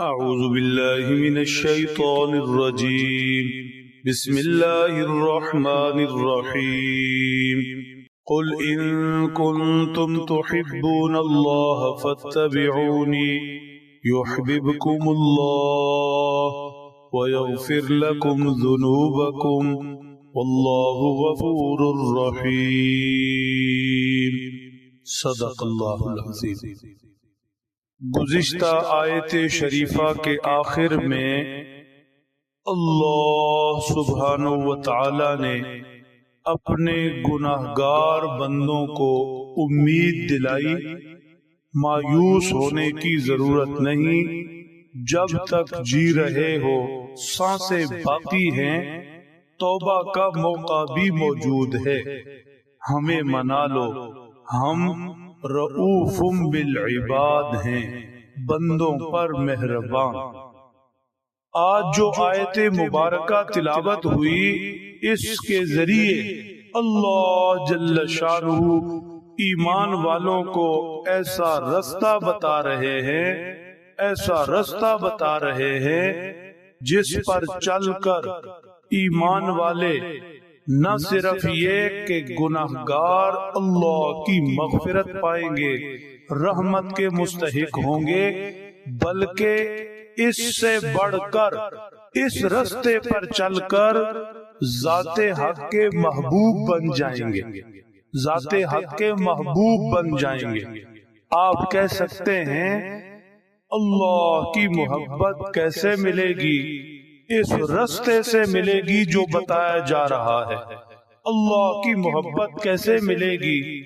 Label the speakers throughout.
Speaker 1: أعوذ بالله من الشيطان الرجيم. بسم الله الرحمن الرحيم. قل إن كنتم تحبون الله فاتبعوني. يحببكم الله ويغفر لكم ذنوبكم. والله غفور رحيم. صدق الله العظيم. گزشتہ آیت شریفہ کے آخر میں اللہ سبحانہ و تعالی نے اپنے گناہ گار بندوں کو امید دلائی، مایوس ہونے کی ضرورت نہیں، جب تک جی رہے ہو، سانسیں باقی ہیں، توبہ کا موقع بھی موجود ہے۔ ہمیں منا لو، ہم رعوف بالعباد ہیں، بندوں پر مہربان۔ آج جو آیت مبارکہ تلاوت ہوئی، اس کے ذریعے اللہ جل شانہ ایمان والوں کو ایسا رستہ بتا رہے ہیں، ایسا رستہ بتا رہے ہیں، جس پر چل کر ایمان والے نہ صرف یہ کہ گناہ گار اللہ کی مغفرت پائیں گے، رحمت کے مستحق ہوں گے، بلکہ اس سے بڑھ کر، اس رستے پر چل کر ذات حق کے محبوب بن جائیں گے۔ ذات حق کے محبوب بن جائیں گے۔ آپ کہہ سکتے ہیں، اللہ کی محبت کیسے ملے گی؟ اس رستے سے ملے گی جو بتایا جا رہا ہے۔ اللہ کی محبت کیسے ملے گی؟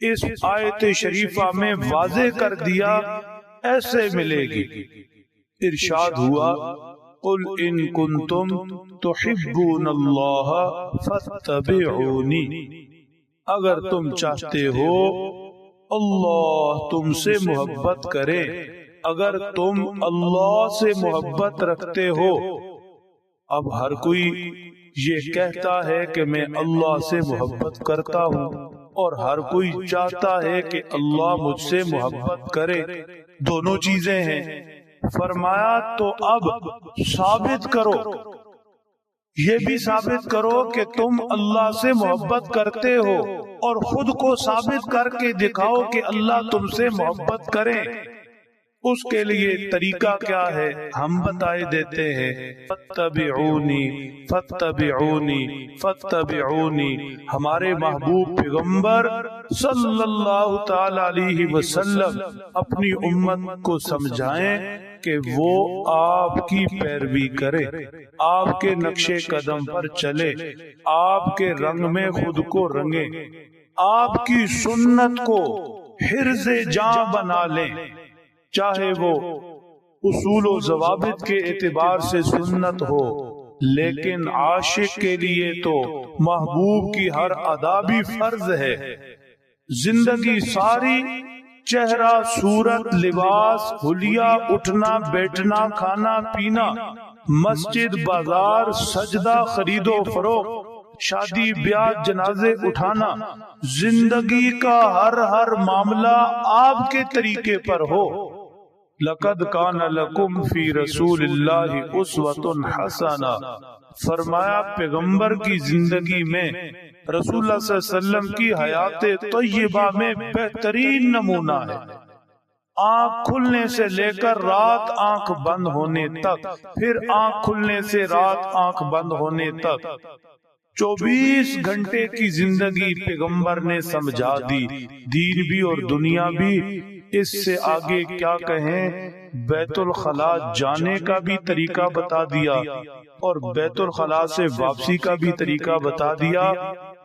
Speaker 1: اس آیت شریفہ میں واضح کر دیا، ایسے ملے گی۔ ارشاد ہوا، قل ان کنتم تحبون اللہ فاتبعونی۔ اگر تم چاہتے ہو، اللہ تم سے محبت کرے۔ اگر تم اللہ سے محبت رکھتے ہو اب ہر کوئی یہ کہتا ہے کہ میں اللہ سے محبت کرتا ہوں۔ اور ہر کوئی چاہتا ہے کہ اللہ مجھ سے محبت کرے۔ دونوں چیزیں ہیں۔ فرمایا تو اب ثابت کرو۔ یہ بھی ثابت کرو کہ تم اللہ سے محبت کرتے ہو۔ اور خود کو ثابت کر کے دکھاؤ کہ اللہ تم سے محبت کرے اس کے لیے طریقہ کیا ہے؟ ہم بتائے دیتے ہیں فتبعونی فتبعونی فتبعونی ہمارے محبوب پیغمبر صلی اللہ تعالی علیہ وسلم اپنی امت کو سمجھائیں کہ وہ آپ کی پیروی کرے۔ آپ کے نقش قدم پر چلے۔ آپ کے رنگ میں خود کو رنگے آپ کی سنت کو حرز جاں بنا لیں۔ چاہے وہ اصول و ضوابط کے اعتبار سے سنت ہو، لیکن عاشق کے لیے تو محبوب کی ہر ادا بھی فرض ہے۔ زندگی ساری، چہرہ، صورت، لباس، حلیہ، اٹھنا، بیٹھنا، کھانا، پینا، مسجد، بازار، سجدہ خرید و فروخت، شادی، بیاہ، جنازے اٹھانا، زندگی کا ہر ہر معاملہ آپ کے طریقے پر ہو۔ لقد کان لکم فی رسول اللہ اسوت حسنا فرمایا پیغمبر کی زندگی میں رسول اللہ صلی اللہ علیہ وسلم کی حیات طیبہ میں بہترین نمونہ ہے۔ آنکھ کھلنے سے لے کر رات آنکھ بند ہونے تک پھر آنکھ کھلنے سے رات آنکھ بند ہونے تک۔ چوبیس گھنٹے کی زندگی پیغمبر نے سمجھا دی۔ دین بھی اور دنیا بھی اس سے آگے کیا کہیں؟ بیت الخلا جانے کا بھی طریقہ بتا دیا اور بیت الخلا سے واپسی کا بھی طریقہ بتا دیا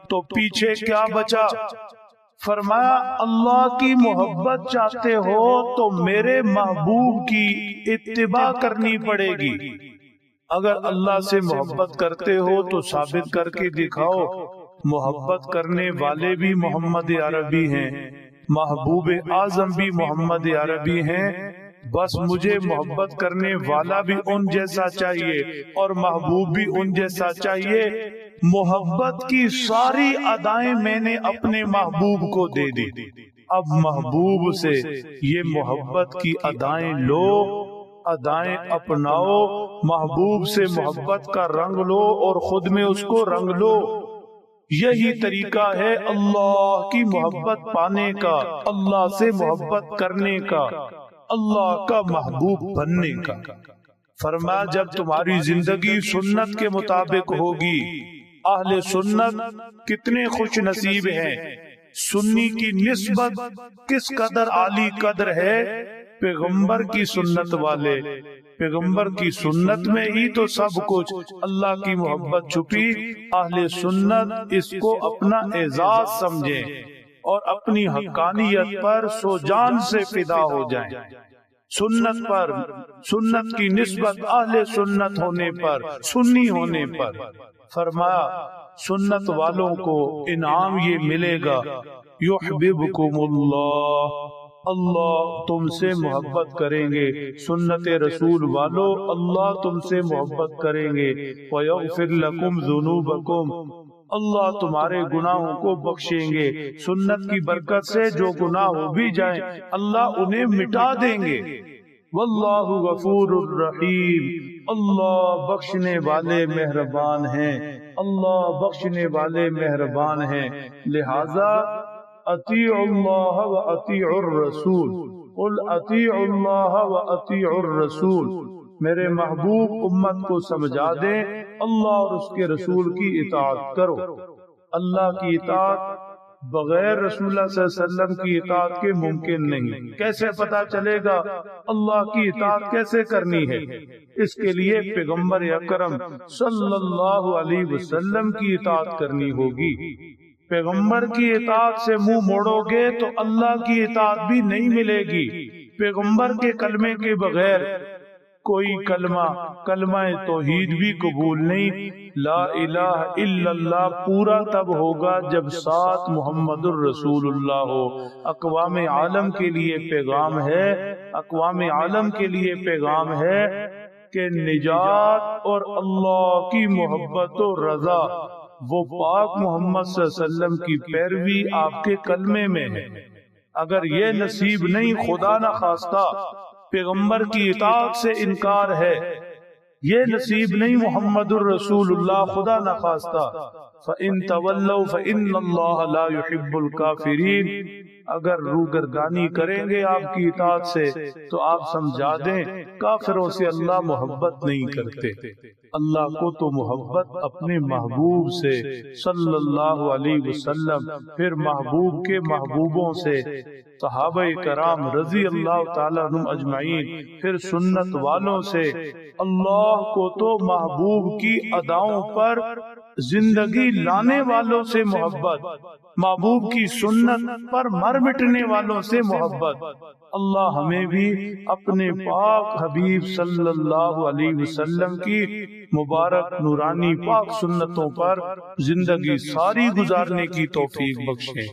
Speaker 1: تو پیچھے کیا بچا؟ فرمایا، اللہ کی محبت چاہتے ہو تو میرے محبوب کی اتباع کرنی پڑے گی۔ اگر اللہ سے محبت کرتے ہو تو ثابت کر کے دکھاؤ، محبت کرنے والے بھی محمد عربی ہیں۔ محبوب اعظم بھی محمد عربی ہیں۔ بس مجھے محبت کرنے والا بھی ان جیسا چاہیے اور محبوب بھی ان جیسا چاہیے۔ محبت کی ساری ادائیں میں نے اپنے محبوب کو دے دی۔ اب محبوب سے یہ محبت کی ادائیں لو، ادائیں اپناؤ۔ محبوب سے محبت کا رنگ لو اور خود میں اس کو رنگ لو۔ یہی طریقہ ہے اللہ کی محبت پانے کا اللہ سے محبت کرنے کا اللہ کا محبوب بننے کا۔ فرما جب تمہاری زندگی سنت کے مطابق ہوگی اہل سنت کتنے خوش نصیب ہیں۔ سنی کی نسبت کس قدر عالی قدر ہے؟ پیغمبر کی سنت والے۔ پیغمبر کی سنت میں ہی تو سب کچھ۔ اللہ کی محبت چھپی۔ اہل سنت اس کو اپنا اعزاز سمجھیں اور اپنی حقانیت پر سو جان سے فدا ہو جائیں۔ سنت پر، سنت کی نسبت اہل سنت ہونے پر، سنی ہونے پر۔ فرمایا، سنت والوں کو انعام یہ ملے گا۔ یحببکم اللہ۔ اللہ تم سے محبت کریں گے، سنت رسول والو، اللہ تم سے محبت کریں گے۔ وَيَغْفِرْ لَكُمْ ذُنُوبَكُمْ۔ اللہ تمہارے گناہوں کو بخشیں گے۔ سنت کی برکت سے جو گناہ ہو بھی جائیں، اللہ انہیں مٹا دیں گے۔ واللہ غفور الرحیم اللہ بخشنے والے مہربان ہیں۔ اللہ بخشنے والے مہربان ہیں۔ لہذا اطیع اللہ و اطیع الرسول. قل اطیع اللہ و اطیع الرسول. میرے محبوب امت کو سمجھا دیں، اللہ اور اس کے رسول کی اطاعت کرو۔ اللہ کی اطاعت بغیر رسول اللہ صلی اللہ علیہ وسلم کی اطاعت کے ممکن نہیں۔ کیسے پتا چلے گا اللہ کی اطاعت کیسے کرنی ہے؟ اس کے لیے پیغمبر اکرم صلی اللہ علیہ وسلم کی اطاعت کرنی ہوگی۔ پیغمبر کی اطاعت سے منہ موڑو گے تو اللہ کی اطاعت بھی نہیں ملے گی۔ پیغمبر کے کلمے کے بغیر کوئی کلمہ کلمہ توحید بھی قبول نہیں۔ لا الہ الا اللہ پورا تب ہوگا جب ساتھ محمد الرسول اللہ ہو۔ اقوام عالم کے لیے پیغام ہے۔ اقوام عالم کے لیے پیغام ہے کہ نجات اور اللہ کی محبت و رضا۔ وہ پاک محمد صلی اللہ علیہ وسلم کی پیروی آپ کے کلمے میں ہے۔ اگر یہ نصیب نہیں خدا نہ خواستہ پیغمبر کی اطاعت سے انکار ہے۔ یہ نصیب نہیں محمد الرسول اللہ خدا نہ خواستہ فَإِن تَوَلَّوْا فَإِنَّ اللَّهَ لَا يُحِبُّ الْكَافِرِينَ۔ اگر روگردانی کریں گے آپ کی اطاعت سے تو آپ سمجھا دیں کافروں سے اللہ محبت نہیں کرتے۔ اللہ کو تو محبت اپنے محبوب سے صلی اللہ علیہ وسلم پھر محبوب کے محبوبوں سے۔ صحابہ کرام رضی اللہ تعالیٰ عنہ اجمعین پھر سنت والوں سے۔ اللہ کو تو محبوب کی اداؤں پر زندگی لانے والوں سے محبت، محبوب کی سنت پر مر مٹنے والوں سے محبت۔ اللہ ہمیں بھی اپنے پاک حبیب صلی اللہ علیہ وسلم کی مبارک نورانی پاک سنتوں پر زندگی ساری گزارنے کی توفیق بخشے۔